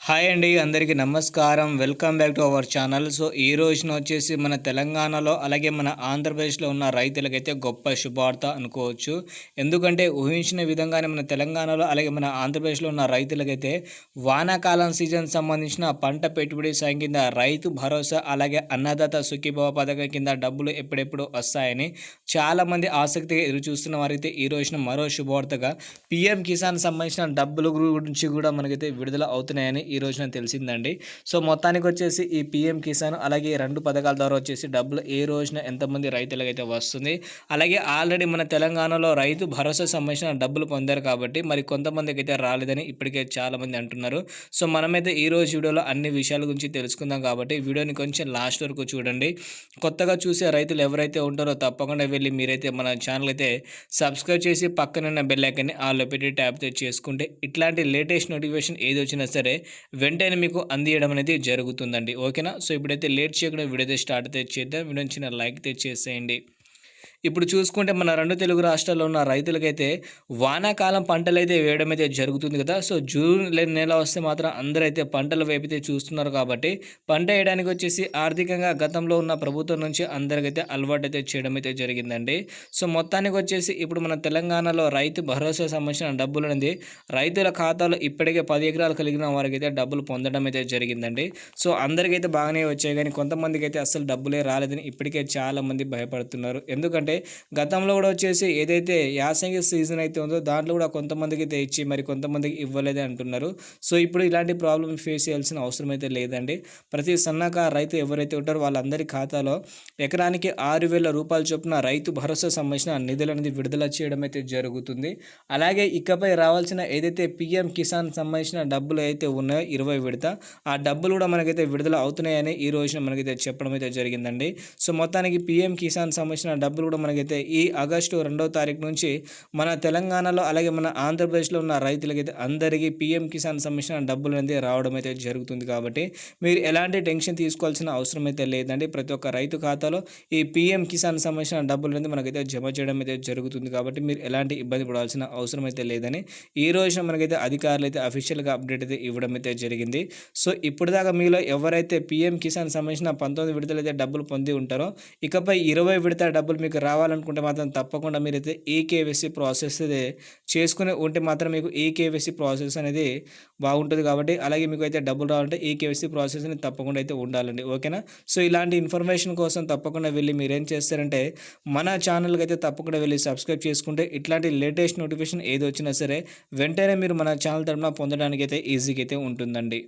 Hi అండి అందరికీ నమస్కారం. Welcome back to our channel. So ఈ రోజున వచ్చేసి మన తెలంగాణలో అలాగే మన ఆంధ్రప్రదేశ్లో ఉన్న రైతులకైతే గొప్ప శుభార్త అనుకోవచ్చు. ఎందుకంటే ఊహించిన విధంగానే మన తెలంగాణలో అలాగే మన ఆంధ్రప్రదేశ్లో ఉన్న రైతులకైతే వానాకాలం సీజన్ సంబంధించిన పంట పెట్టుబడి సాయం కింద రైతు భరోసా అలాగే అన్నదాత సుఖీభవ పథకం కింద డబ్బులు ఎప్పుడెప్పుడు వస్తాయని చాలామంది ఆసక్తిగా ఎదురు చూస్తున్న వారైతే ఈ రోజున మరో శుభవార్తగా పిఎం కిసాన్ సంబంధించిన డబ్బుల గురించి కూడా మనకైతే విడుదల అవుతున్నాయని ఈ రోజున తెలిసిందండి. సో మొత్తానికి వచ్చేసి ఈ పిఎం కిసాన్ అలాగే రెండు పథకాల ద్వారా వచ్చేసి డబ్బులు ఏ రోజున ఎంతమంది రైతులకైతే వస్తుంది. అలాగే ఆల్రెడీ మన తెలంగాణలో రైతు భరోసా సంబంధించిన డబ్బులు పొందారు కాబట్టి మరి కొంతమందికి అయితే రాలేదని ఇప్పటికే చాలామంది అంటున్నారు. సో మనమైతే ఈ రోజు వీడియోలో అన్ని విషయాల గురించి తెలుసుకుందాం కాబట్టి వీడియోని కొంచెం లాస్ట్ వరకు చూడండి. కొత్తగా చూసే రైతులు ఎవరైతే ఉంటారో తప్పకుండా వెళ్ళి మీరైతే మన ఛానల్ అయితే సబ్స్క్రైబ్ చేసి పక్కనున్న బెల్ ఐకన్ని ఆల్లో పెట్టి ట్యాప్ చేసుకుంటే ఇట్లాంటి లేటెస్ట్ నోటిఫికేషన్ ఏది వచ్చినా సరే వెంటనే మీకు అందియడం అనేది జరుగుతుందండి. ఓకేనా? సో ఇప్పుడైతే లేట్ చేయకుండా వీడియో స్టార్ట్ అయితే చేద్దాం. వీడియో చిన్న లైక్ తెచ్చేసేయండి ఇప్పుడు చూసుకుంటే మన రెండు తెలుగు రాష్ట్రాల్లో ఉన్న రైతులకైతే వానాకాలం పంటలు అయితే వేయడం అయితే జరుగుతుంది కదా. సో జూన్ నెల వస్తే మాత్రం అందరూ అయితే పంటలు వేపితే చూస్తున్నారు కాబట్టి పంట వేయడానికి వచ్చేసి ఆర్థికంగా గతంలో ఉన్న ప్రభుత్వం నుంచి అందరికైతే అలవాటు అయితే చేయడం అయితే జరిగిందండి. సో మొత్తానికి వచ్చేసి ఇప్పుడు మన తెలంగాణలో రైతు భరోసా సంబంధించిన డబ్బులు అనేది రైతుల ఖాతాలో ఇప్పటికే పది ఎకరాలు కలిగిన వారికి అయితే డబ్బులు పొందడం అయితే జరిగిందండి. సో అందరికైతే బాగానే వచ్చాయి కానీ కొంతమందికి అయితే అసలు డబ్బులే రాలేదని ఇప్పటికే చాలామంది భయపడుతున్నారు. ఎందుకంటే ఉంటాయి గతంలో కూడా వచ్చేసి ఏదైతే యాసంగి సీజన్ అయితే ఉందో దాంట్లో కూడా కొంతమందికి అయితే ఇచ్చి మరి కొంతమందికి ఇవ్వలేదని అంటున్నారు. సో ఇప్పుడు ఇలాంటి ప్రాబ్లమ్ ఫేస్ చేయాల్సిన అవసరం అయితే లేదండి. ప్రతి సన్నకారు రైతు ఎవరైతే ఉంటారో వాళ్ళందరి ఖాతాలో ఎకరానికి ఆరు వేల రూపాయల చొప్పున రైతు భరోసా సంబంధించిన నిధులు అనేది విడుదల చేయడం అయితే జరుగుతుంది. అలాగే ఇకపై రావాల్సిన ఏదైతే పిఎం కిసాన్ సంబంధించిన డబ్బులు అయితే ఉన్నాయో ఇరవై విడత ఆ డబ్బులు కూడా మనకైతే విడుదల అవుతున్నాయని ఈ రోజున మనకైతే చెప్పడం అయితే జరిగిందండి. సో మొత్తానికి పిఎం కిసాన్ సంబంధించిన డబ్బులు కూడా మనకైతే ఈ ఆగస్టు రెండవ తారీఖు నుంచి మన తెలంగాణలో అలాగే మన ఆంధ్రప్రదేశ్లో ఉన్న రైతులకైతే అందరికీ పీఎం కిసాన్ సంబంధించిన డబ్బులు అనేది రావడం అయితే జరుగుతుంది కాబట్టి మీరు ఎలాంటి టెన్షన్ తీసుకోవాల్సిన అవసరం అయితే లేదండి. ప్రతి ఒక్క రైతు ఖాతాలో ఈ పీఎం కిసాన్ సంబంధించిన డబ్బులు అనేది మనకైతే జమ చేయడం అయితే జరుగుతుంది కాబట్టి మీరు ఎలాంటి ఇబ్బంది పడాల్సిన అవసరం అయితే లేదని ఈ రోజున మనకైతే అధికారులు అయితే అఫీషియల్గా అప్డేట్ అయితే ఇవ్వడం అయితే జరిగింది. సో ఇప్పుడు దాకా మీలో ఎవరైతే పీఎం కిసాన్ సంబంధించిన పంతొమ్మిది విడతలు అయితే డబ్బులు పొంది ఉంటారో ఇకపై ఇరవై విడత డబ్బులు మీకు రావాలనుకుంటే మాత్రం తప్పకుండా మీరైతే ఈకేవైసీ ప్రాసెస్ అయితే చేసుకుని ఉంటే మాత్రం మీకు ఈకేవైసీ ప్రాసెస్ అనేది బాగుంటుంది కాబట్టి అలాగే మీకు అయితే డబ్బులు రావాలంటే ఈకేవైసీ ప్రాసెస్ అనేది తప్పకుండా అయితే ఉండాలండి. ఓకేనా? సో ఇలాంటి ఇన్ఫర్మేషన్ కోసం తప్పకుండా వెళ్ళి మీరు ఏం చేస్తారంటే మన ఛానల్కి అయితే తప్పకుండా వెళ్ళి సబ్స్క్రైబ్ చేసుకుంటే ఇట్లాంటి లేటెస్ట్ నోటిఫికేషన్ ఏది వచ్చినా సరే వెంటనే మీరు మన ఛానల్ తరఫున పొందడానికి అయితే ఈజీగా అయితే ఉంటుందండి.